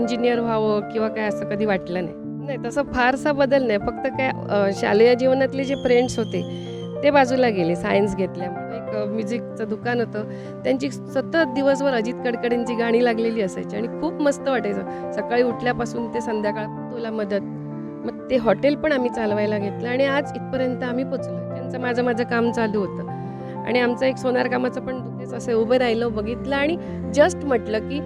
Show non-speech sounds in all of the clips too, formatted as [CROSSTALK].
Engineer व्हावं किंवा काय असं कधी वाटलं नाही. नाही तसं फारसा बदल नाही. फक्त काय शालेय जीवनातले जे फ्रेंड्स होते ते बाजूला गेले सायन्स घेतल्यामुळे. एक म्युझिकचं दुकान होतं. त्यांची सतत दिवसभर अजित कडकडेंची गाणी लागलेली असायची आणि खूप मस्त वाटायचं. सकाळी उठल्यापासून ते संध्याकाळ तुला मदत. मग ते हॉटेल पण आम्ही चालवायला घेतलं आणि आज इथपर्यंत आम्ही पोचलो. त्यांचं माझं माझं काम चालू होतं. आणि आमचं एक सोनार कामाचं पण दुखेच असं उभं राहिलं बघितलं आणि जस्ट म्हटलं की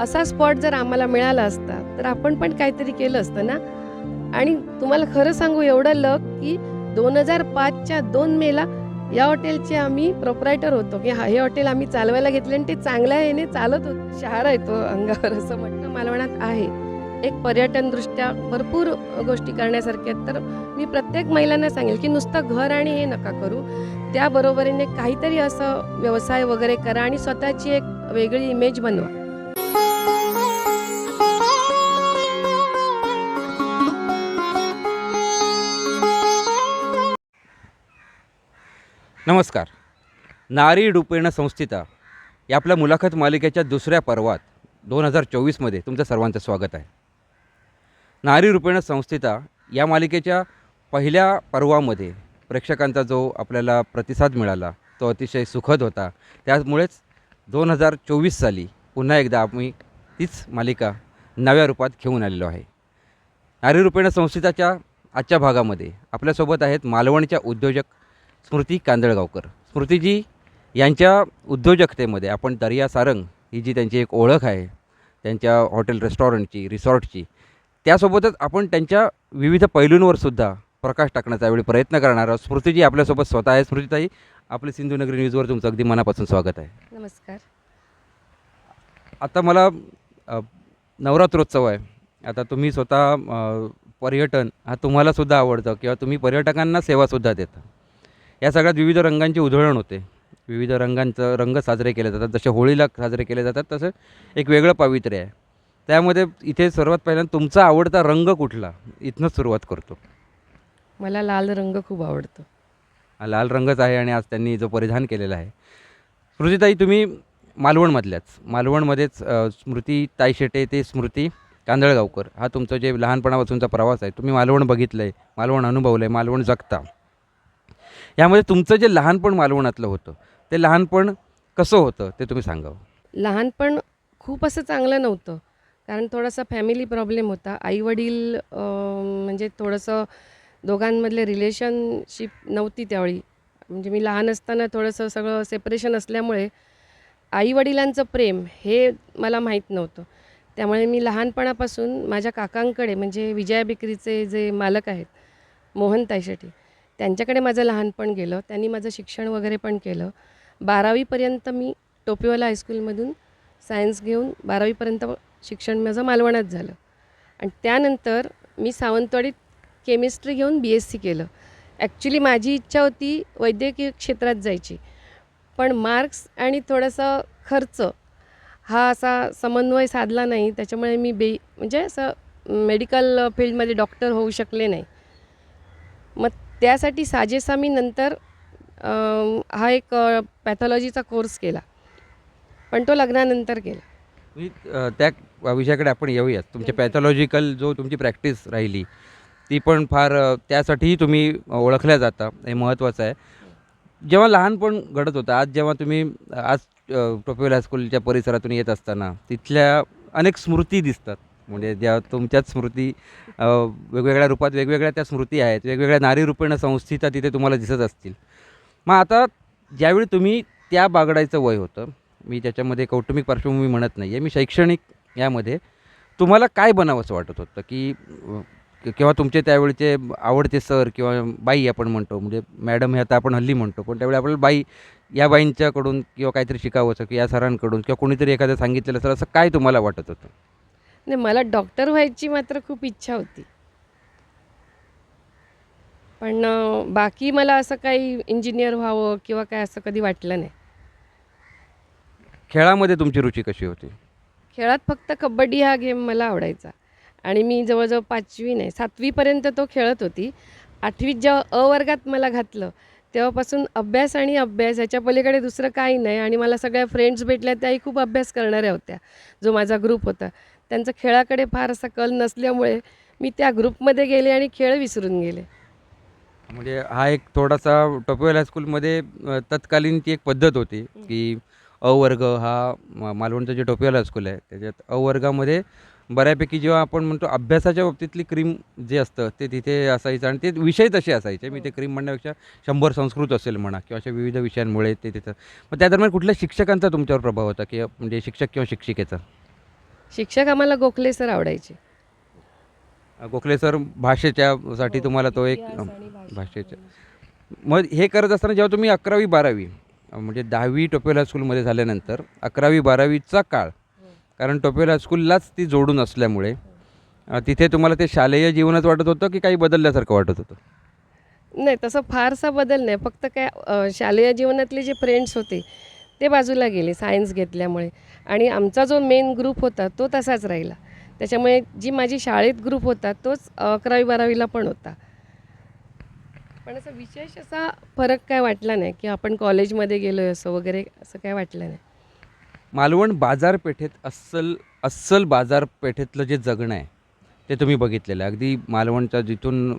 असा स्पॉट जर आम्हाला मिळाला असता तर आपण पण काहीतरी केलं असतं ना? आणि तुम्हाला खरं सांगू एवढं लक की दोन हजार पाचच्या दोन मेला या हॉटेलचे आम्ही प्रोपरायटर होतो. की हा हे हॉटेल आम्ही चालवायला घेतलं आणि ते चांगल्या याने चालत होत शहारा येतो हो अंगावर असं म्हटलं मालवणात आहे. एक पर्यटनदृष्ट्या भरपूर गोष्टी करण्यासारख्या आहेत. तर मी प्रत्येक महिलांना सांगेल की नुसतं घर आणि हे नका करू. त्याबरोबरीने काहीतरी असं व्यवसाय वगैरे करा आणि स्वतःची एक वेगळी इमेज बनवा. नमस्कार. नारी रूपेण संस्थिता या आपल्या मुलाखत मालिकेच्या दुसऱ्या पर्वात दोन हजार चोवीसमध्ये तुमचं सर्वांचं स्वागत आहे. नारी रूपेण संस्थिता या मालिकेच्या पहिल्या पर्वामध्ये प्रेक्षकांचा जो आपल्याला प्रतिसाद मिळाला तो अतिशय सुखद होता. त्यामुळेच दोन हजार चोवीस साली पुन्हा एकदा आम्ही तीच मालिका नव्या रूपात घेऊन आलेलो आहे. नारी रूपेण संस्थिताच्या आजच्या भागामध्ये आपल्यासोबत आहेत मालवणच्या उद्योजक स्मृती कांदळगावकर. स्मृतीजी यांच्या उद्योजकतेमध्ये आपण दर्या सारंग ही जी त्यांची एक ओळख आहे त्यांच्या हॉटेल रेस्टॉरंटची रिसॉर्टची त्यासोबतच आपण त्यांच्या विविध पैलूंवर सुद्धा प्रकाश टाकण्याचा यावेळी प्रयत्न करणार आहोत. स्मृतीजी आपल्यासोबत स्वतः आहे. स्मृतीताई आपले सिंधुनगरी न्यूजवर तुमचं अगदी मनापासून स्वागत आहे. नमस्कार. आता मला नवरात्रोत्सव आहे. आता तुम्ही स्वतः पर्यटन हा तुम्हालासुद्धा आवडतं किंवा तुम्ही पर्यटकांना सेवासुद्धा देता. या सगळ्यात विविध रंगांची उधळण होते. विविध रंगांचं रंग साजरे केले जातात. जसे होळीला साजरे केले जातात तसं एक वेगळं पावित्र्य आहे. त्यामध्ये इथे सर्वात पहिल्यांदा तुमचा आवडता रंग कुठला? इथनंच सुरुवात करतो. मला लाल रंग खूप आवडतो. हा लाल रंगच आहे आणि आज त्यांनी जो परिधान केलेला आहे. स्मृतीताई तुम्ही मालवणमधल्याच. मालवणमध्येच स्मृती ताई शेटे ते स्मृती कांदळगावकर. हा तुमचं जे लहानपणापासूनचा प्रवास आहे. तुम्ही मालवण बघितलं आहे मालवण अनुभवलं आहे मालवण जगता. यामध्ये तुमचं जे लहानपण मालवणातलं होतं ते लहानपण कसं होतं ते तुम्ही सांगावं? लहानपण खूप असं चांगलं नव्हतं. कारण थोडासा फॅमिली प्रॉब्लेम होता. आईवडील म्हणजे थोडंसं दोघांमधले रिलेशनशिप नव्हती त्यावेळी. म्हणजे मी लहान असताना थोडंसं सगळं सेपरेशन असल्यामुळे आईवडिलांचं प्रेम हे मला माहीत नव्हतं. त्यामुळे मी लहानपणापासून माझ्या काकांकडे म्हणजे विजया बेकरीचे जे मालक आहेत मोहन तायशेटे त्यांच्याकडे माझं लहानपण गेलं त्यांनी माझं शिक्षण वगैरे पण केलं. बारावीपर्यंत मी टोपेवाला हायस्कूलमधून सायन्स घेऊन बारावीपर्यंत शिक्षण माझं मालवणात झालं. आणि त्यानंतर मी सावंतवाडीत केमिस्ट्री घेऊन बी एस सी केलं. ॲक्च्युली माझी इच्छा होती वैद्यकीय क्षेत्रात जायची. पण मार्क्स आणि थोडासा खर्च हा असा समन्वय साधला नाही. त्याच्यामुळे मी बे म्हणजे असं मेडिकल फील्डमध्ये डॉक्टर होऊ शकले नाही. मग त्यासाठी साजेसा मी नंतर हा एक पॅथॉलॉजीचा कोर्स केला. पण तो लग्नानंतर केला. त्या विषयाकडे आपण येऊयात. तुमचे पॅथॉलॉजिकल जो तुमची प्रॅक्टिस राहिली ती पण फार त्यासाठीही तुम्ही ओळखल्या जाता. हे महत्त्वाचं आहे. जेव्हा लहानपण घडत होतं आज जेव्हा तुम्ही आज टोपेल हायस्कूलच्या परिसरातून येत असताना तिथल्या अनेक स्मृती दिसतात. म्हणजे ज्या तुमच्याच स्मृती वेगवेगळ्या रूपात वेगवेगळ्या त्या स्मृती आहेत वेगवेगळ्या नारी रूपेण संस्थिता तिथे तुम्हाला दिसत असतील. मग आता ज्यावेळी तुम्ही त्या बागडायचं वय होतं मी त्याच्यामध्ये कौटुंबिक पार्श्वभूमी म्हणत नाही आहे मी शैक्षणिक यामध्ये तुम्हाला काय बनावंसं वाटत होतं? की किंवा तुमचे त्यावेळचे आवडते सर किंवा बाई आपण म्हणतो म्हणजे मॅडम हे आता आपण हल्ली म्हणतो पण त्यावेळी आपल्याला बाई या बाईंच्याकडून किंवा काहीतरी शिकावंसं किंवा या सरांकडून किंवा कोणीतरी एखादं सांगितलेलं सर असं काय तुम्हाला वाटत होतं? नाही मला डॉक्टर व्हायची मात्र खूप इच्छा होती. पण बाकी मला असं काही इंजिनियर व्हावं किंवा काय असं कधी वाटलं नाही. खेळामध्ये तुमची रुची कशी होती? खेळात फक्त कबड्डी हा गेम मला आवडायचा. आणि मी जवळजवळ पाचवी नाही सातवीपर्यंत तो खेळत होती. आठवीत जेव्हा अ वर्गात मला घातलं तेव्हापासून अभ्यास आणि अभ्यास याच्या पलीकडे दुसरं काही नाही आणि मला सगळ्या फ्रेंड्स भेटल्या त्याही खूप अभ्यास करणाऱ्या होत्या जो माझा ग्रुप होता. त्यांचं खेळाकडे फार असा कल नसल्यामुळे मी त्या ग्रुपमध्ये गेले आणि खेळ विसरून गेले. म्हणजे हा एक थोडासा टोपेवाल हायस्कूलमध्ये तत्कालीन ती एक पद्धत होती की अ वर्ग हा मालवणचं जे टोपेवाल हायस्कूल आहे त्याच्यात अ वर्गामध्ये बऱ्यापैकी जेव्हा आपण म्हणतो अभ्यासाच्या बाबतीतली क्रीम जे असतं ते तिथे असायचं आणि ते विषय तसे असायचे. मी ते क्रीम म्हणण्यापेक्षा शंभर संस्कृत असेल म्हणा किंवा अशा विविध विषयांमुळे ते तिथं. मग त्या दरम्यान कुठल्या शिक्षकांचा तुमच्यावर प्रभाव होता की म्हणजे शिक्षक किंवा शिक्षिकेचा? शिक्षक आम्हाला गोखले सर आवडायचे. गोखले सर भाषेच्यासाठी तुम्हाला तो एक भाषेच्या. मग हे करत असताना जेव्हा तुम्ही अकरावी बारावी म्हणजे दहावी टोपेल हायस्कूलमध्ये झाल्यानंतर अकरावी बारावीचा काळ कारण टोपेल हायस्कूललाच ती जोडून असल्यामुळे तिथे तुम्हाला ते शालेय जीवनच वाटत होतं की काही बदलल्यासारखं वाटत होतं? नाही तसं फारसा बदल नाही. फक्त काय शालेय जीवनातले जे फ्रेंड्स होते ते बाजूला गेले सायन्स घेतल्यामुळे. आणि आमचा जो मेन ग्रुप होता तो तसाच राहिला. त्याच्यामुळे जी माझी शाळेत ग्रुप होता तोच अकरावी बारावीला पण होता. पण असं विशेष असा फरक काय वाटला नाही की आपण कॉलेजमध्ये गेलो असं वगैरे असं काय वाटलं नाही. मालवण बाजारपेठेत अस्सल अस्सल बाजारपेठेतलं जे जगणं आहे ते तुम्ही बघितलेलं आहे. अगदी मालवणच्या जिथून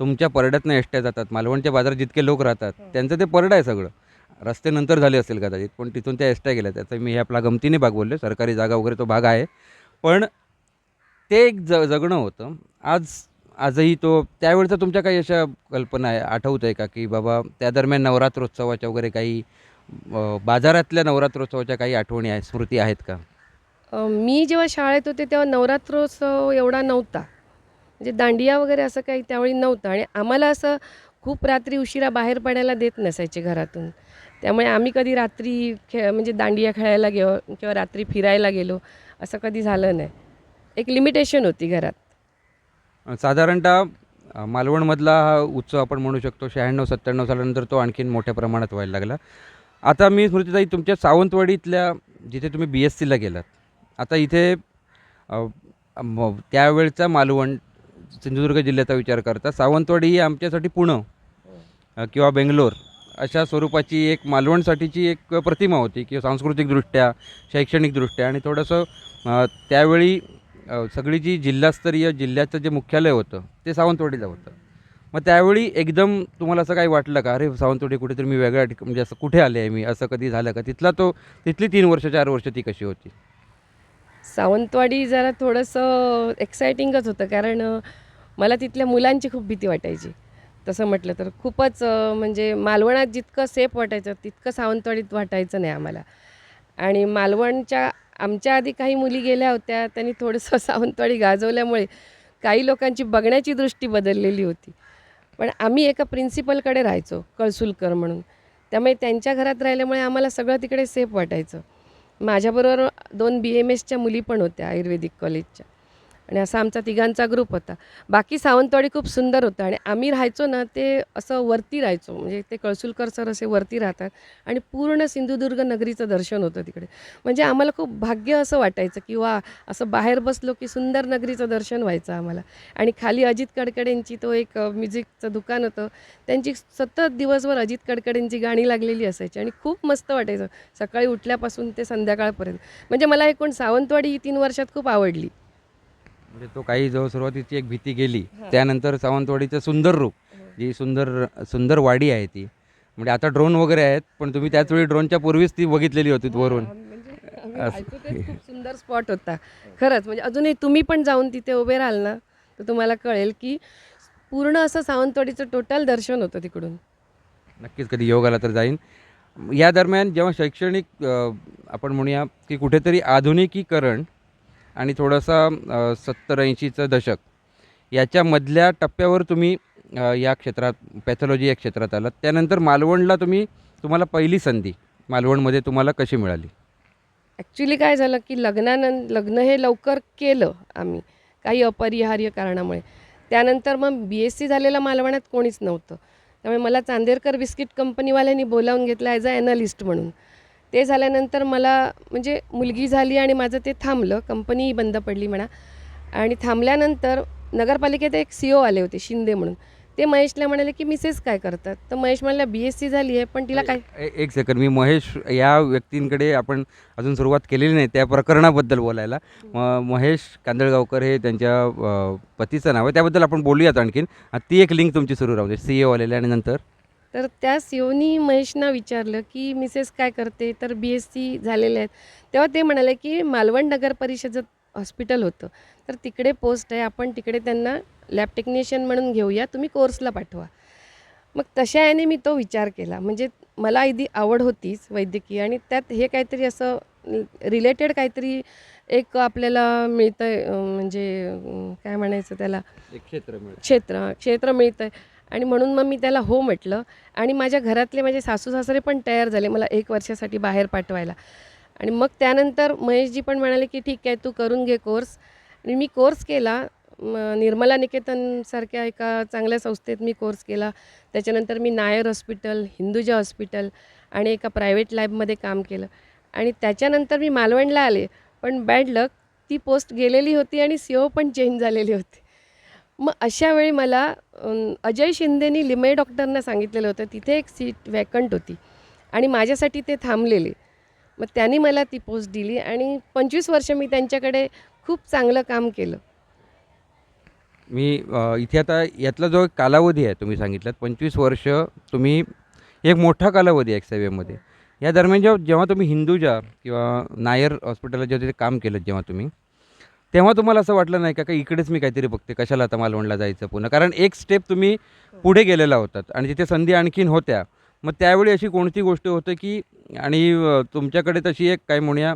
तुमच्या परड्यातनं एसट्या जातात मालवणच्या बाजारात जितके लोक राहतात त्यांचं ते परडं आहे सगळं. रस्ते नंतर झाले असेल कदाचित पण तिथून त्या एसट्या गेल्या. त्याचा मी हे आपला गमतीने भाग बोललो सरकारी जागा वगैरे तो भाग आहे. पण ते एक ज जगणं होतं. आज आजही तो त्यावेळचा तुमच्या काही अशा कल्पना आहे आठवत आहे का? की बाबा त्या दरम्यान नवरात्रोत्सवाच्या वगैरे काही बाजारातल्या नवरात्रोत्सवाच्या काही आठवणी आहेत स्मृती आहेत का? मी जेव्हा शाळेत होते तेव्हा नवरात्रोत्सव एवढा नव्हता. म्हणजे दांडिया वगैरे असं काही त्यावेळी नव्हतं. आणि आम्हाला असं खूप रात्री उशिरा बाहेर पडायला देत नसायचे घरातून. त्यामुळे आम्ही कधी रात्री खेळ म्हणजे दांडिया खेळायला गेलो किंवा रात्री फिरायला गेलो असं कधी झालं नाही. एक लिमिटेशन होती घरात. साधारणतः मालवणमधला हा उत्सव आपण म्हणू शकतो शहाण्णव सत्त्याण्णव सालानंतर तो आणखीन मोठ्या प्रमाणात व्हायला लागला. आता मी स्मृतीताई तुमच्या सावंतवाडीतल्या जिथे तुम्ही बी एस सीला गेलात आता इथे त्यावेळचा मालवण सिंधुदुर्ग जिल्ह्याचा विचार करता सावंतवाडी ही आमच्यासाठी पुणं किंवा बेंगलोर अशा स्वरूपाची एक मालवणसाठीची एक प्रतिमा होती किंवा सांस्कृतिकदृष्ट्या शैक्षणिकदृष्ट्या. आणि थोडंसं त्यावेळी सगळी जी जिल्हास्तरीय जिल्ह्याचं जे मुख्यालय होतं ते सावंतवाडीला होतं. मग त्यावेळी एकदम तुम्हाला असं काही वाटलं का अरे सावंतवाडी कुठेतरी मी वेगळ्या म्हणजे असं कुठे आले आहे मी? असं कधी झालं का? तिथला तो तिथली तीन वर्ष चार वर्ष ती कशी होती? सावंतवाडी जरा थोडंसं एक्सायटिंगच होतं कारण मला तिथल्या मुलांची खूप भीती वाटायची. तसं म्हटलं तर खूपच म्हणजे मालवणात जितकं सेफ वाटायचं तितकं सावंतवाडीत वाटायचं नाही आम्हाला. आणि मालवणच्या आमच्या आधी काही मुली गेल्या होत्या त्यांनी थोडंसं [LAUGHS] सावंतवाडी गाजवल्यामुळे काही लोकांची बघण्याची दृष्टी बदललेली होती. पण आम्ही एका प्रिन्सिपलकडे राहायचो कळसुलकर म्हणून. त्यामुळे त्यांच्या घरात राहिल्यामुळे आम्हाला सगळं तिकडे सेफ वाटायचं. माझ्याबरोबर दोन बी एम एसच्या मुली पण होत्या आयुर्वेदिक कॉलेजच्या आणि असा आमचा तिघांचा ग्रुप होता. बाकी सावंतवाडी खूप सुंदर होतं. आणि आम्ही राहायचो ना ते असं वरती राहायचो. म्हणजे ते कळसुलकर सर असे वरती राहतात. आणि पूर्ण सिंधुदुर्ग नगरीचं दर्शन होतं तिकडे. म्हणजे आम्हाला खूप भाग्य असं वाटायचं की वा असं बाहेर बसलो की सुंदर नगरीचं दर्शन व्हायचं आम्हाला. आणि खाली अजित कडकडेंची तो एक म्युझिकचं दुकान होतं. त्यांची सतत दिवसभर अजित कडकडेंची गाणी लागलेली असायची. आणि खूप मस्त वाटायचं. सकाळी उठल्यापासून ते संध्याकाळपर्यंत. म्हणजे मला एकूण सावंतवाडी ही तीन वर्षात खूप आवडली. म्हणजे तो काही जो सुरुवातीची एक भीती गेली त्यानंतर सावंतवाडीचं सुंदर रूप जी सुंदर सुंदर वाडी आहे ती. म्हणजे आता ड्रोन वगैरे आहेत पण तुम्ही त्याच वेळी ड्रोनच्या पूर्वीच ती बघितलेली होती वरून. म्हणजे सुंदर स्पॉट होता. खरंच म्हणजे अजूनही तुम्ही पण जाऊन तिथे उभे राहाल ना तर तुम्हाला कळेल की पूर्ण असं सावंतवाडीचं टोटल दर्शन होतं तिकडून. नक्कीच कधी योग आला तर जाईन. या दरम्यान जेव्हा शैक्षणिक आपण म्हणूया की कुठेतरी आधुनिकीकरण आणि थोडंसं सत्तर ऐंशीचं दशक. याच्यामधल्या टप्प्यावर तुम्ही या क्षेत्रात पॅथॉलॉजी या क्षेत्रात आलात. त्यानंतर मालवणला तुम्ही तुम्हाला पहिली संधी मालवणमध्ये तुम्हाला कशी मिळाली? ॲक्च्युली काय झालं की लग्नानं लग्न हे लवकर केलं आम्ही काही अपरिहार्य कारणामुळे. त्यानंतर मग बी एस सी झालेलं मालवणात कोणीच नव्हतं. त्यामुळे मला चांदेरकर बिस्किट कंपनीवाल्यांनी बोलावून घेतलं ॲज अ ॲनालिस्ट म्हणून. ते झाल्यानंतर मला म्हणजे मुलगी झाली आणि माझं ते थांबलं कंपनी बंद पडली म्हणा. आणि थांबल्यानंतर नगरपालिकेत एक सी ओ आले होते शिंदे म्हणून. ते महेशला म्हणाले की मिसेस काय करतात? तर महेश म्हणाला बी एस सी झाली आहे पण तिला काय? एक सेकंड मी महेश या व्यक्तींकडे आपण अजून सुरुवात केलेली नाही त्या प्रकरणाबद्दल बोलायला. म महेश कांदळगावकर हे त्यांच्या पतीचं नाव आहे त्याबद्दल आपण बोलूयात आणखीन. ती एक लिंक तुमची सुरू राहू दे सी एवालेले आणि नंतर. तर त्या सीओनी महेशना विचारलं की मिसेस काय करते? तर बी एस सी झालेले आहेत. तेव्हा ते म्हणाले की मालवण नगर परिषदेत हॉस्पिटल होतं. तर तिकडे पोस्ट आहे. आपण तिकडे त्यांना लॅब टेक्निशियन म्हणून घेऊया. तुम्ही कोर्सला पाठवा. मग तशा याने मी तो विचार केला. म्हणजे मला आधी आवड होतीच वैद्यकीय आणि त्यात हे काहीतरी असं रिलेटेड काहीतरी एक आपल्याला मिळतं आहे म्हणजे काय म्हणायचं त्याला? क्षेत्र क्षेत्र क्षेत्र मिळतं आहे आणि म्हणून मग मी त्याला हो म्हटलं. आणि माझ्या घरातले माझे सासू सासरे पण तयार झाले मला एक वर्षासाठी बाहेर पाठवायला. आणि मग त्यानंतर महेशजी पण म्हणाले की ठीक आहे तू करून घे कोर्स आणि मी कोर्स केला. निर्मला निकेतनसारख्या एका चांगल्या संस्थेत मी कोर्स केला. त्याच्यानंतर मी नायर हॉस्पिटल हिंदुजा हॉस्पिटल आणि एका प्रायव्हेट लॅबमध्ये काम केलं. आणि त्याच्यानंतर मी मालवणला आले. पण बॅड लक ती पोस्ट गेलेली होती आणि सी ओ पण चेंज झालेली होती. मग अशा वेळी मला अजय शिंदेनी लिमये डॉक्टरना सांगितलेलं होतं तिथे एक सीट वॅकंट होती आणि माझ्यासाठी ते थांबलेले. मग त्यांनी मला ती पोस्ट दिली आणि पंचवीस वर्ष मी त्यांच्याकडे खूप चांगलं काम केलं. मी इथे आता यातला जो एक कालावधी आहे तुम्ही सांगितलात पंचवीस वर्ष तुम्ही एक मोठा कालावधी आहे सेवेमध्ये या दरम्यान जेव्हा जेव्हा तुम्ही हिंदूजा किंवा नायर हॉस्पिटलला जेव्हा तिथे काम केलं जेव्हा तुम्ही तेव्हा तुम्हाला असं वाटलं नाही का का इकडेच मी काहीतरी बघते कशाला आता मालवणला जायचं पुन्हा? कारण एक स्टेप तुम्ही पुढे गेलेला होतात आणि तिथे संधी आणखीन होत्या मग त्यावेळी अशी कोणती गोष्ट होतं की आणि तुमच्याकडे तशी एक काय म्हणूया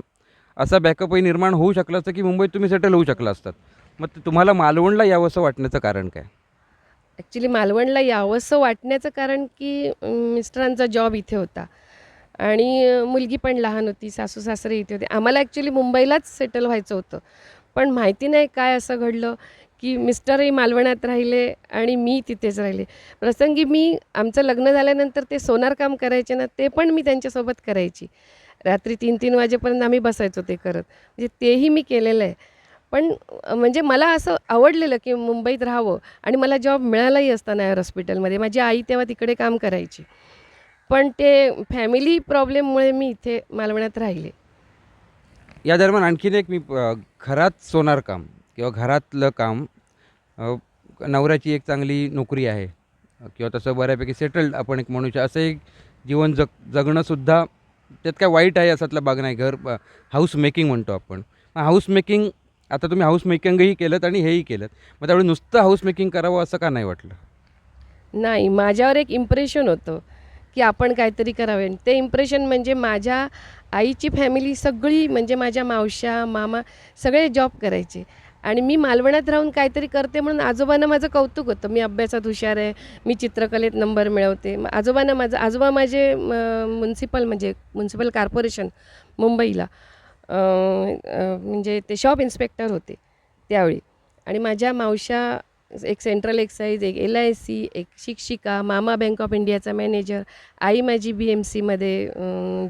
असा बॅकअपही निर्माण होऊ शकला असतं की मुंबईत तुम्ही सेटल होऊ शकला असतात? मग ते तुम्हाला मालवणला यावंसं वाटण्याचं कारण काय? ॲक्च्युली मालवणला यावंसं वाटण्याचं कारण की मिस्टरांचा जॉब इथे होता. आणि मुलगी पण लहान होती सासू सासरे इथे होते. आम्हाला ॲक्च्युली मुंबईलाच सेटल व्हायचं होतं. पण माहिती नाही काय असं घडलं की मिस्टरही मालवणात राहिले आणि मी तिथेच राहिले. प्रसंगी मी आमचं लग्न झाल्यानंतर ते सोनार काम करायचे ना ते पण मी त्यांच्यासोबत करायची. रात्री तीन तीन वाजेपर्यंत आम्ही बसायचो ते करत. म्हणजे तेही मी केलेलं आहे. पण म्हणजे मला असं आवडलेलं की मुंबईत राहावं आणि मला जॉब मिळालाही असताना या हॉस्पिटलमध्ये. माझी आई तेव्हा तिकडे काम करायची. पण ते फॅमिली प्रॉब्लेममुळे मी इथे मालवणात राहिले. या दरम्यान आणखीन एक मी घरात सोनार काम किंवा घरातलं काम नवऱ्याची एक चांगली नोकरी आहे किंवा तसं बऱ्यापैकी सेटल्ड आपण एक म्हणू शकतो. असं एक जीवन जग जगणंसुद्धा त्यात काय वाईट आहे असातला भाग नाही. घर हाऊस मेकिंग म्हणतो आपण. हाऊस मेकिंग आता तुम्ही हाऊस मेकिंगही केलं आणि हेही केलं मग त्यावेळी नुसतं हाऊस मेकिंग करावं असं का नाही वाटलं? नाही माझ्यावर एक इम्प्रेशन होतं की आपण काहीतरी करावे. ते इम्प्रेशन म्हणजे माझ्या आईची फॅमिली सगळी म्हणजे माझ्या मावश्या मामा सगळे जॉब करायचे. आणि मी मालवणात राहून काहीतरी करते म्हणून आजोबांना माझं कौतुक होतं. मी अभ्यासात हुशार आहे मी चित्रकलेत नंबर मिळवते. आजोबांना माझं आजोबा माझे म्युन्सिपल म्हणजे म्युन्सिपल कॉर्पोरेशन मुंबईला. म्हणजे ते शॉप इन्स्पेक्टर होते त्यावेळी. आणि माझ्या मावश्या एक सेंट्रल एक्साईज एक एल आय सी एक शिक्षिका मामा बँक ऑफ इंडियाचा मॅनेजर आई माझी बी एम सीमध्ये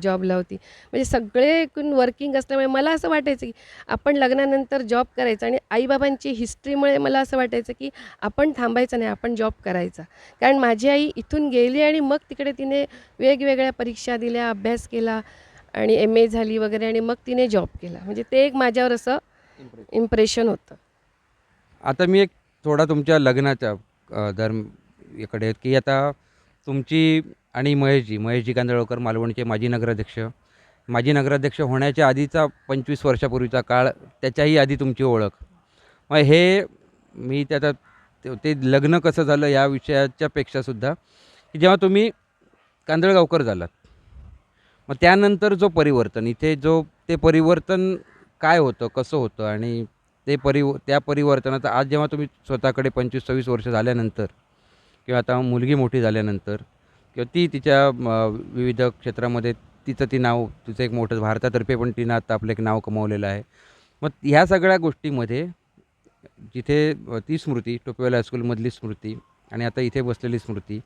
जॉबला होती म्हणजे सगळे एकूण वर्किंग असल्यामुळे मला असं वाटायचं की आपण लग्नानंतर जॉब करायचा आणि आईबाबांची हिस्ट्रीमुळे मला असं वाटायचं की आपण थांबायचं नाही आपण जॉब करायचा. कारण माझी आई इथून गेली आणि मग तिकडे तिने वेगवेगळ्या परीक्षा दिल्या अभ्यास केला आणि एम ए झाली वगैरे आणि मग तिने जॉब केला. म्हणजे ते एक माझ्यावर असं इम्प्रेशन होतं. आता मी एक थोडा तुमच्या लग्नाच्या धर्म इकडे की आता तुमची आणि महेशजी महेशजी कांदळकर मालवणचे माजी नगराध्यक्ष. माजी नगराध्यक्ष होण्याच्या आधीचा पंचवीस वर्षापूर्वीचा काळ त्याच्याही आधी तुमची ओळख. मग हे मी त्याचा ते- ते लग्न कसं झालं या विषयाच्या पेक्षासुद्धा की जेव्हा तुम्ही कांदळगावकर झालात मग त्यानंतर जो परिवर्तन इथे जो ते परिवर्तन काय होतं कसं होतं आणि ते परिव त्या परिवर्तनाचा आज जेव्हा तुम्ही स्वतःकडे पंचवीस सव्वीस वर्ष झाल्यानंतर किंवा आता मुलगी मोठी झाल्यानंतर किंवा ती तिच्या विविध क्षेत्रामध्ये तिचं ती नाव तिचं एक मोठं भारतातर्फे पण तिनं आता आपलं एक नाव कमावलेलं आहे. मग ह्या सगळ्या गोष्टीमध्ये जिथे ती स्मृती टोपेवाला हायस्कूलमधली स्मृती आणि आता इथे बसलेली स्मृती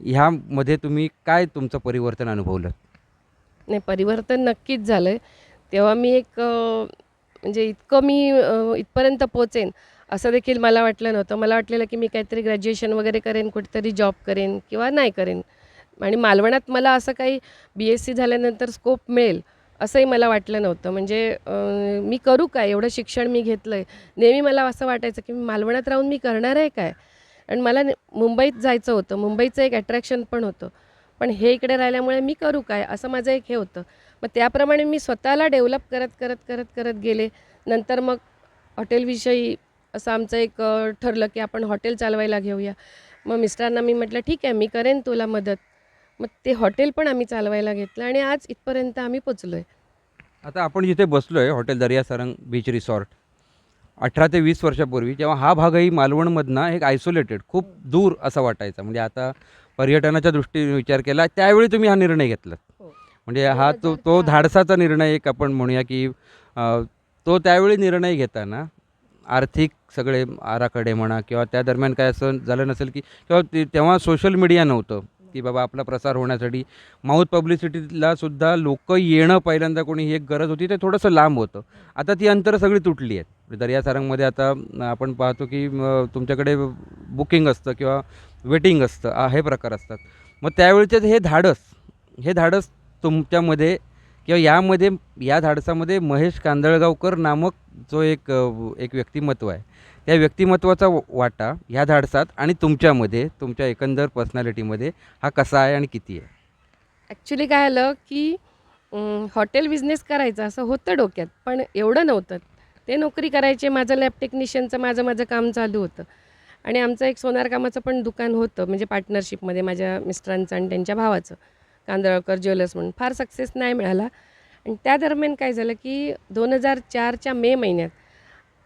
ह्यामध्ये तुम्ही काय तुमचं परिवर्तन अनुभवलं? नाही परिवर्तन नक्कीच झालं आहे तेव्हा मी एक म्हणजे इतकं मी इथपर्यंत पोचेन असं देखील मला वाटलं नव्हतं. मला वाटलेलं की मी काहीतरी ग्रॅज्युएशन वगैरे करेन कुठेतरी जॉब करेन किंवा नाही करेन. आणि मालवणात मला असं काही बी एस सी झाल्यानंतर स्कोप मिळेल असंही मला वाटलं नव्हतं. म्हणजे मी करू काय? एवढं शिक्षण मी घेतलं आहे नेहमी मला असं वाटायचं की मी मालवणात राहून मी करणार आहे काय? आणि मला मुंबईत जायचं होतं. मुंबईचं एक अट्रॅक्शन पण होतं. पण हे इकडे राहिल्यामुळे मी करू काय? असं माझं एक हे होतं. मग त्याप्रमाणे मी स्वतःला डेव्हलप करत करत करत करत गेले. नंतर मग हॉटेलविषयी असं आमचं एक ठरलं की आपण हॉटेल चालवायला घेऊया. मग मिस्टरांना मी म्हटलं ठीक आहे मी करेन तुला मदत. मग ते हॉटेल पण आम्ही चालवायला घेतलं आणि आज इथपर्यंत आम्ही पोचलो आहे आता आपण जिथे बसलो आहे हॉटेल दर्या सरंग बीच रिसॉर्ट अठरा ते वीस वर्षापूर्वी जेव्हा हा भागही मालवणमधनं एक आयसोलेटेड खूप दूर असा वाटायचा. म्हणजे आता पर्यटनाच्या दृष्टीने विचार केला त्यावेळी तुम्ही हा निर्णय घेतला म्हणजे हा तो तो धाडसाचा निर्णय एक आपण म्हणूया की अ, तो त्यावेळी निर्णय घेताना आर्थिक सगळे आराखडे म्हणा किंवा त्या दरम्यान काय असं झालं नसेल की किंवा ते- तेव्हा सोशल मीडिया नव्हतं की बाबा आपला प्रसार होण्यासाठी माउथ पब्लिसिटीला सुद्धा लोक येणं पहिल्यांदा कोणी ही एक गरज होती ते थोडंसं लांब होतं. आता ती अंतरं सगळी तुटली आहेत. म्हणजे दर्या सारंगमध्ये आता अं, आपण पाहतो की तुमच्याकडे बुकिंग असतं किंवा वेटिंग असतं आ- हे प्रकार असतात. मग त्यावेळचे हे धाडस हे धाडस तुमच्यामध्ये किंवा यामध्ये या धाडसामध्ये महेश कांदळगावकर नामक जो एक एक व्यक्तिमत्व आहे. त्या व्यक्तिमत्वाचा वाटा ह्या धाडसात आणि तुमच्यामध्ये तुमच्या एकंदर पर्सनॅलिटीमध्ये हा कसा आहे आणि किती आहे? ॲक्च्युली काय आलं की हॉटेल बिझनेस करायचा असं होतं डोक्यात पण एवढं नव्हतं. ते नोकरी करायचे माझं लॅब टेक्निशियनचं माझं माझं काम चालू होतं. आणि आमचं एक सोनार कामाचं पण दुकान होतं म्हणजे पार्टनरशिपमध्ये माझ्या मिस्टरांचं आणि त्यांच्या भावाचं. कांदळकर ज्वेलर्स म्हणून. फार सक्सेस नाही मिळाला. आणि त्या दरम्यान काय झालं की दोन हजार चारच्या मे महिन्यात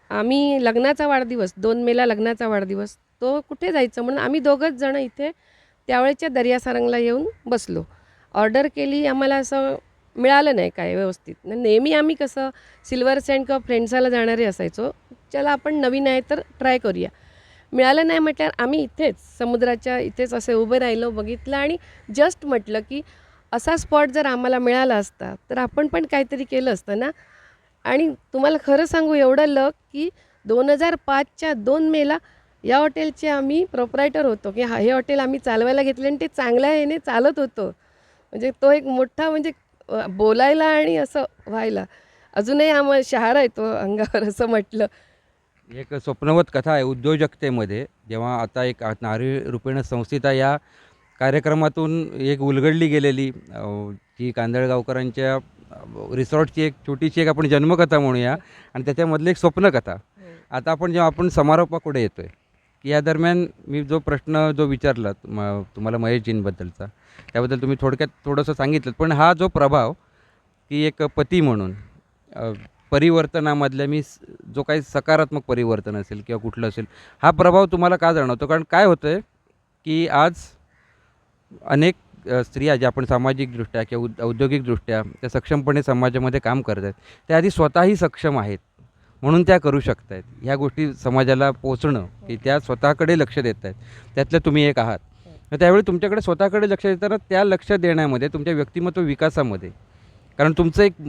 आम्ही लग्नाचा वाढदिवस दोन मेला लग्नाचा वाढदिवस तो कुठे जायचं म्हणून आम्ही दोघंच जण इथे त्यावेळेच्या दर्यासारंगला येऊन बसलो. ऑर्डर केली आम्हाला असं मिळालं नाही काय व्यवस्थित. नेहमी आम्ही कसं सिल्वर सँड किंवा फ्रेंड्साला जाणारे असायचो. चला आपण नवीन आहे तर ट्राय करूया. मिळालं नाही म्हटल्यावर आम्ही इथेच समुद्राच्या इथेच असे उभे राहिलो बघितलं आणि जस्ट म्हटलं की असा स्पॉट जर आम्हाला मिळाला असता तर आपण पण काहीतरी केलं असतं ना? आणि तुम्हाला खरं सांगू एवढं लक की दोन हजार पाचच्या दोन मेला या हॉटेलचे आम्ही प्रोपरायटर होतो की हा हे हॉटेल आम्ही चालवायला घेतले आणि ते चांगल्या ह्याने चालत होतं. म्हणजे तो एक मोठा म्हणजे बोलायला आणि असं व्हायला. अजूनही आम्हाला शहारा येतो अंगावर असं म्हटलं. एक स्वप्नवत कथा आहे उद्योजकतेमध्ये. जेव्हा आता एक नारी रूपेण संस्थिता या कार्यक्रमातून एक उलगडली गेलेली अ, जी कांदळगावकरांच्या रिसॉर्टची एक छोटीशी एक आपण जन्मकथा म्हणूया आणि त्याच्यामधली एक स्वप्नकथा. आता आपण जेव्हा आपण समारोपाकडे येतो आहे की या दरम्यान मी जो प्रश्न जो विचारला म तुम्हाला महेशजींबद्दलचा त्याबद्दल तुम्ही थोडक्यात थोडंसं सांगितलं. पण हा जो प्रभाव की एक पती म्हणून परिवर्तनामधल्या मी जो काही सकारात्मक परिवर्तन असेल किंवा कुठलं असेल हा प्रभाव तुम्हाला का जाणवतो? कारण काय होतं आहे की आज अनेक स्त्रिया ज्या आपण सामाजिकदृष्ट्या किंवा उद औद्योगिकदृष्ट्या त्या सक्षमपणे समाजामध्ये काम करत आहेत त्या आधी स्वतःही सक्षम आहेत म्हणून त्या करू शकत आहेत ह्या गोष्टी समाजाला पोचणं की त्या स्वतःकडे लक्ष देत आहेत. त्यातलं तुम्ही एक आहात. तर त्यावेळी तुमच्याकडे स्वतःकडे लक्ष देताना त्या लक्ष देण्यामध्ये तुमच्या व्यक्तिमत्व विकासामध्ये कारण तुमचं एक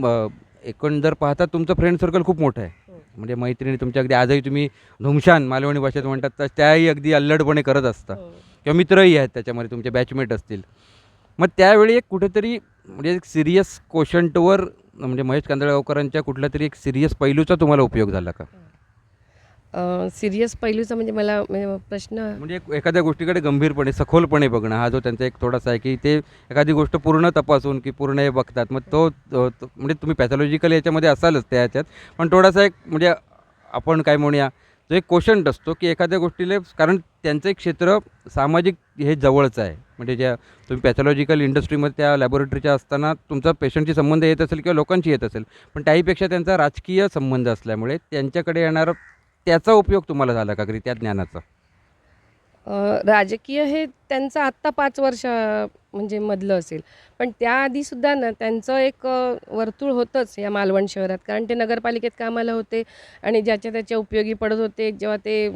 अ, एकंदर पाहता तुमचं फ्रेंड सर्कल खूप मोठं आहे. म्हणजे मैत्रिणी तुमच्या अगदी आजही तुम्ही धुमशान मालवणी भाषेत म्हणतात तर त्याही अगदी अल्लडपणे करत असता. किंवा मित्रही आहेत त्याच्यामध्ये तुमचे बॅचमेट असतील. मग त्यावेळी एक कुठेतरी म्हणजे एक सिरियस क्वेश्चनवर म्हणजे महेश कांदळगावकरांच्या कुठल्या तरी एक सिरियस पैलूचा तुम्हाला उपयोग झाला का? सिरियस पैलूचा म्हणजे मला म्हणजे प्रश्न म्हणजे एखाद्या गोष्टीकडे गंभीरपणे सखोलपणे बघणं हा जो त्यांचा एक थोडासा आहे की ते एखादी गोष्ट पूर्ण तपासून की पूर्ण हे बघतात मग तो म्हणजे तुम्ही पॅथॉलॉजिकल याच्यामध्ये असालच त्या याच्यात पण थोडासा एक म्हणजे आपण काय म्हणूया जो एक क्वेश्चन असतो की एखाद्या गोष्टीला कारण त्यांचं एक क्षेत्र सामाजिक हे जवळचं आहे. म्हणजे ज्या तुम्ही पॅथॉलॉजिकल इंडस्ट्रीमध्ये त्या लॅबोरेटरीच्या असताना तुमचा पेशंटशी संबंध येत असेल किंवा लोकांशी येत असेल पण त्याहीपेक्षा त्यांचा राजकीय संबंध असल्यामुळे त्यांच्याकडे येणारं त्याचा उपयोग तुम्हाला झाला का कधी त्या ज्ञानाचा? राजकीय हे त्यांचं आत्ता पाच वर्ष म्हणजे मधलं असेल. पण त्याआधीसुद्धा ना त्यांचं एक वर्तुळ होतंच या मालवण शहरात. कारण ते नगरपालिकेत कामाला होते आणि ज्याच्या त्याच्या उपयोगी पडत होते. जेव्हा ते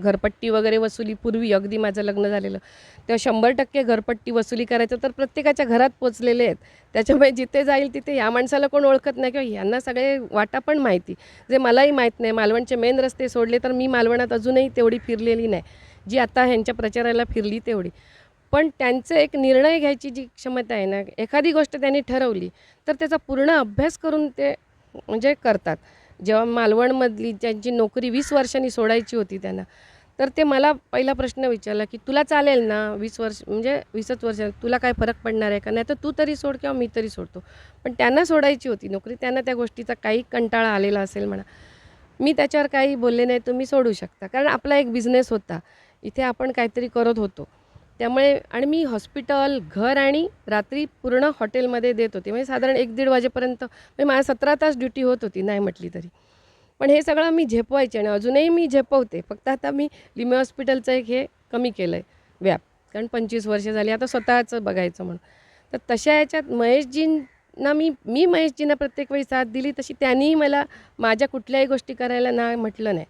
घरपट्टी वगैरे वसुली पूर्वी अगदी माझं लग्न झालेलं. तेव्हा शंभर टक्के घरपट्टी वसुली करायचं तर प्रत्येकाच्या घरात पोचलेले आहेत. त्याच्यामुळे जिथे जाईल तिथे या माणसाला कोण ओळखत नाही किंवा यांना सगळे वाटा पण माहिती. जे मलाही माहीत नाही मालवणचे मेन रस्ते सोडले तर मी मालवणात अजूनही तेवढी फिरलेली नाही. जी आता ह्यांच्या प्रचाराला फिरली तेवढी. पण त्यांचं एक निर्णय घ्यायची जी क्षमता आहे ना एखादी गोष्ट त्यांनी ठरवली तर त्याचा पूर्ण अभ्यास करून ते म्हणजे करतात. जेव्हा मालवणमधली ज्यांची नोकरी वीस वर्षांनी सोडायची होती त्यांना तर ते मला पहिला प्रश्न विचारला की तुला चालेल ना वीस वर्ष म्हणजे वीसच वर्ष तुला काय फरक पडणार आहे का? नाही तर तू तरी सोड किंवा मी तरी सोडतो. पण त्यांना सोडायची होती नोकरी त्यांना त्या गोष्टीचा काही कंटाळा आलेला असेल म्हणा. मी त्याच्यावर काही बोलले नाही तुम्ही सोडू शकता. कारण आपला एक बिझनेस होता. इथे आपण काहीतरी करत होतो. त्यामुळे आणि मी हॉस्पिटल घर आणि रात्री पूर्ण हॉटेलमध्ये देत होते. म्हणजे साधारण एक दीड वाजेपर्यंत म्हणजे माझ्या सतरा तास ड्युटी होत होती नाही म्हटली तरी. पण हे सगळं मी झेपवायचे आणि अजूनही मी झेपवते. फक्त आता मी लिमे हॉस्पिटलचं एक हे कमी केलं आहे व्याप. कारण पंचवीस वर्ष झाली आता स्वतःचं बघायचं म्हणून. तर तशा याच्यात महेशजींना मी मी महेशजींना प्रत्येक वेळी साथ दिली तशी त्यांनीही मला माझ्या कुठल्याही गोष्टी करायला ना म्हटलं नाही.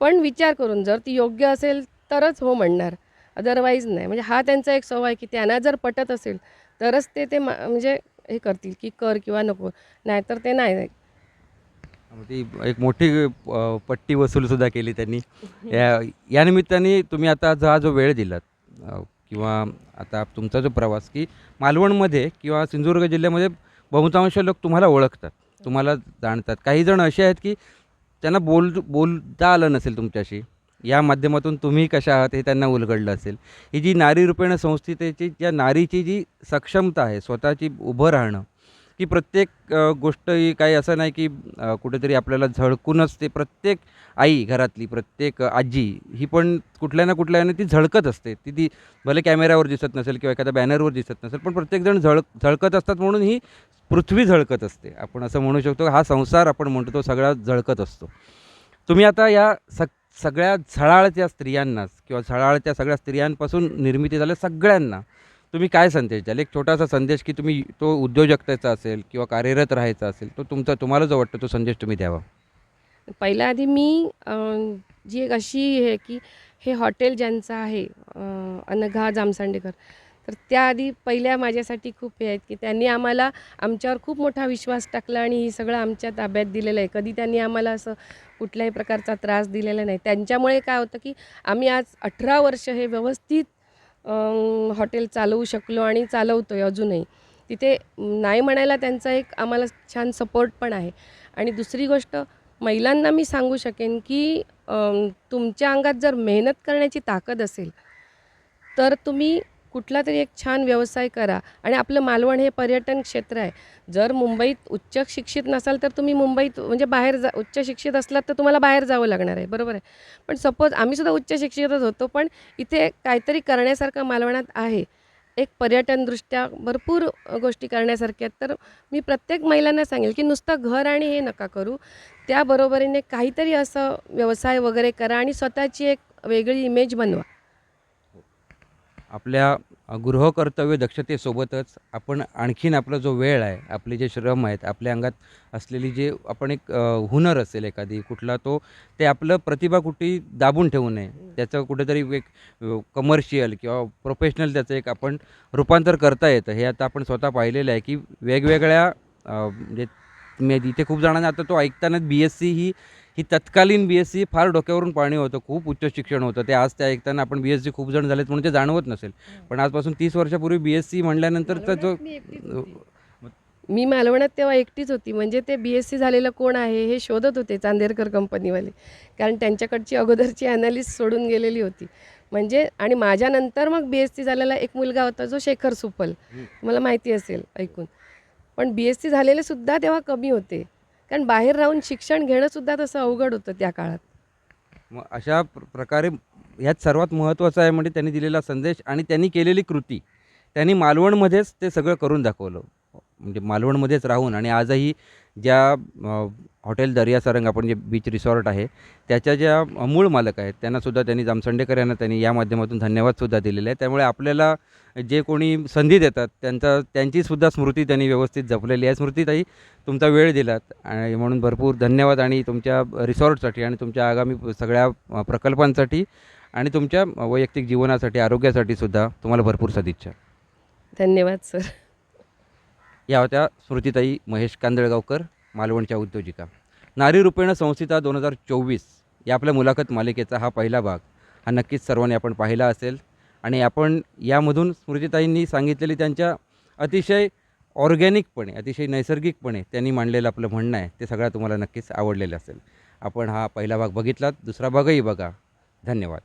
पण विचार करून जर ती योग्य असेल तरच हो म्हणणार. अदरवाईज नाही. म्हणजे हा त्यांचा एक स्वभाव आहे की त्यांना जर पटत असेल तरच ते ते मा- म्हणजे हे करतील की कर किंवा नको. नाहीतर ते नाही. ती एक मोठी पट्टी वसूलसुद्धा केली त्यांनी. या या निमित्ताने तुम्ही आता जो हा जो वेळ दिलात किंवा आता तुमचा जो प्रवास की मालवणमध्ये किंवा सिंधुदुर्ग जिल्ह्यामध्ये बहुतांश लोक तुम्हाला ओळखतात तुम्हाला जाणतात. काही जण असे आहेत की त्यांना बोल बोलता आलं नसेल तुमच्याशी. या माध्यमातून तुम्ही कशा आहात हे त्यांना उलगडलं असेल. ही जी नारी रूपेण संस्थेची ज्या नारीची जी सक्षमता आहे स्वतःची उभं राहणं की प्रत्येक गोष्ट ही काही असं नाही की कुठेतरी आपल्याला झळकूनच ते प्रत्येक आई घरातली प्रत्येक आजी ही पण कुठल्या ना कुठल्याने ती झळकत असते. ती ती भले कॅमेऱ्यावर दिसत नसेल किंवा एखाद्या बॅनरवर दिसत नसेल पण प्रत्येकजण झळक झळकत असतात म्हणून ही पृथ्वी झळकत असते. आपण असं म्हणू शकतो हा संसार आपण म्हणतो तो सगळा झळकत असतो. तुम्ही आता या सक सगळ्या झळाळत्या स्त्रियांनाच किंवा झळाळत्या सगळ्या स्त्रियांपासून निर्मिती झाल्या सगळ्यांना. तुम्ही काय संदेश द्याल? एक छोटासा संदेश की तुम्ही तो उद्योजकतेचा असेल किंवा कार्यरत राहायचा असेल तो तुमचा तुम्हाला जो वाटतो तो संदेश तुम्ही द्यावा. पहिल्या आधी मी जी एक अशी आहे की हे हॉटेल ज्यांचं आहे अनघा जामसांडेकर तर त्याआधी पहिल्या माझ्यासाठी खूप हे आहेत की त्यांनी आम्हाला आमच्यावर खूप मोठा विश्वास टाकला आणि हे सगळं आमच्या ताब्यात दिलेलं आहे. कधी त्यांनी आम्हाला असं कुठल्याही प्रकारचा त्रास दिलेला नाही. त्यांच्यामुळे काय होतं की आम्ही आज अठरा वर्ष हे व्यवस्थित हॉटेल चालवू शकलो आणि चालवतो आहे अजूनही. तिथे नाही म्हणायला त्यांचा एक आम्हाला छान सपोर्ट पण आहे. आणि दुसरी गोष्ट महिलांना मी सांगू शकेन की तुमच्या अंगात जर मेहनत करण्याची ताकद असेल तर तुम्ही कुठला तरी एक छान व्यवसाय करा. आणि आपलं मालवण हे पर्यटन क्षेत्र आहे. जर मुंबईत उच्च शिक्षित नसाल तर तुम्ही मुंबईत म्हणजे बाहेर जा उच्च शिक्षित असलात तर तुम्हाला बाहेर जावं लागणार आहे. बरोबर आहे? पण सपोज आम्हीसुद्धा उच्च शिक्षितच होतो पण इथे काहीतरी करण्यासारखं मालवणात आहे. एक पर्यटनदृष्ट्या भरपूर गोष्टी करण्यासारख्या आहेत. तर मी प्रत्येक महिलांना सांगेल की नुसतं घर आणि हे नका करू. त्याबरोबरीने काहीतरी असं व्यवसाय वगैरे करा आणि स्वतःची एक वेगळी इमेज बनवा. आपल्या गृहकर्तव्य दक्षतेसोबतच आपण आणखीन आपला जो वेळ आहे आपले जे श्रम आहेत आपल्या अंगात असलेली जे आपण एक हुनर असेल एखादी कुठला तो ते आपलं प्रतिभा कुठेही दाबून ठेवू नये. त्याचं कुठेतरी एक कमर्शियल किंवा प्रोफेशनल त्याचं एक आपण रूपांतर करता येतं. हे आता आपण स्वतः पाहिलेलं आहे की वेगवेगळ्या म्हणजे मी इथे खूप जणांना आता तो ऐकताना बी एस सी ही ही तत्कालीन बी एस सी फार डोक्यावरून पाणी होतं खूप उच्च शिक्षण होतं. ते आज ते ऐकताना आपण बी एस सी खूप जण झालेत म्हणून ते जाणवत नसेल. पण आजपासून तीस वर्षापूर्वी बी एस सी म्हणल्यानंतरचा जो मी मालवणात तेव्हा एकटीच होती. म्हणजे ते बी एस सी झालेलं कोण आहे हे शोधत होते चांदेरकर कंपनीवाले. कारण त्यांच्याकडची अगोदरची ॲनालिस्ट सोडून गेलेली होती. म्हणजे आणि माझ्यानंतर मग बी एस सी झालेला एक मुलगा होता जो शेखर सुपल. मला माहिती असेल ऐकून. पण बी एस सी झालेले सुद्धा तेव्हा कमी होते. कारण बाहेर राहून शिक्षण घेणंसुद्धा तसं अवघड होतं त्या काळात. मग अशा प्र- प्रकारे ह्यात सर्वात महत्त्वाचं आहे म्हणजे त्यांनी दिलेला संदेश आणि त्यांनी केलेली कृती. त्यांनी मालवणमध्येच ते सगळं करून दाखवलं. म्हणजे मालवणमध्येच राहून आणि आजही ज्या हॉटेल दर्यासारंग आपण जे बीच रिसॉर्ट आहे त्याच्या ज्या मूळ मालक आहेत त्यांनासुद्धा त्यांनी जामसंडेकर यांना त्यांनी या माध्यमातून धन्यवादसुद्धा दिलेले आहे त्यामुळे आपल्याला जे कोणी संधी देतात त्यांचा त्यांचीसुद्धा स्मृती त्यांनी व्यवस्थित जपलेली आहे. स्मृतीताई तुमचा वेळ दिलात आणि म्हणून भरपूर धन्यवाद आणि तुमच्या रिसॉर्टसाठी आणि तुमच्या आगामी सगळ्या प्रकल्पांसाठी आणि तुमच्या वैयक्तिक जीवनासाठी आरोग्यासाठी सुद्धा तुम्हाला भरपूर सदिच्छा. धन्यवाद सर. या होत्या स्मृतिताई महेश कांदळगावकर मालवणच्या उद्योजिका. नारी रूपेण संस्थिता दोन हजार चोवीस या आपल्या मुलाखत मालिकेचा हा पहिला भाग. हा नक्कीच सर्वांनी आपण पाहिला असेल. आणि आपण यामधून स्मृतिताईंनी सांगितलेली त्यांच्या अतिशय ऑर्गॅनिकपणे अतिशय नैसर्गिकपणे त्यांनी मांडलेलं आपलं म्हणणं आहे ते सगळं तुम्हाला नक्कीच आवडलेलं असेल. आपण हा पहिला भाग बघितलात दुसरा भागही बघा. धन्यवाद.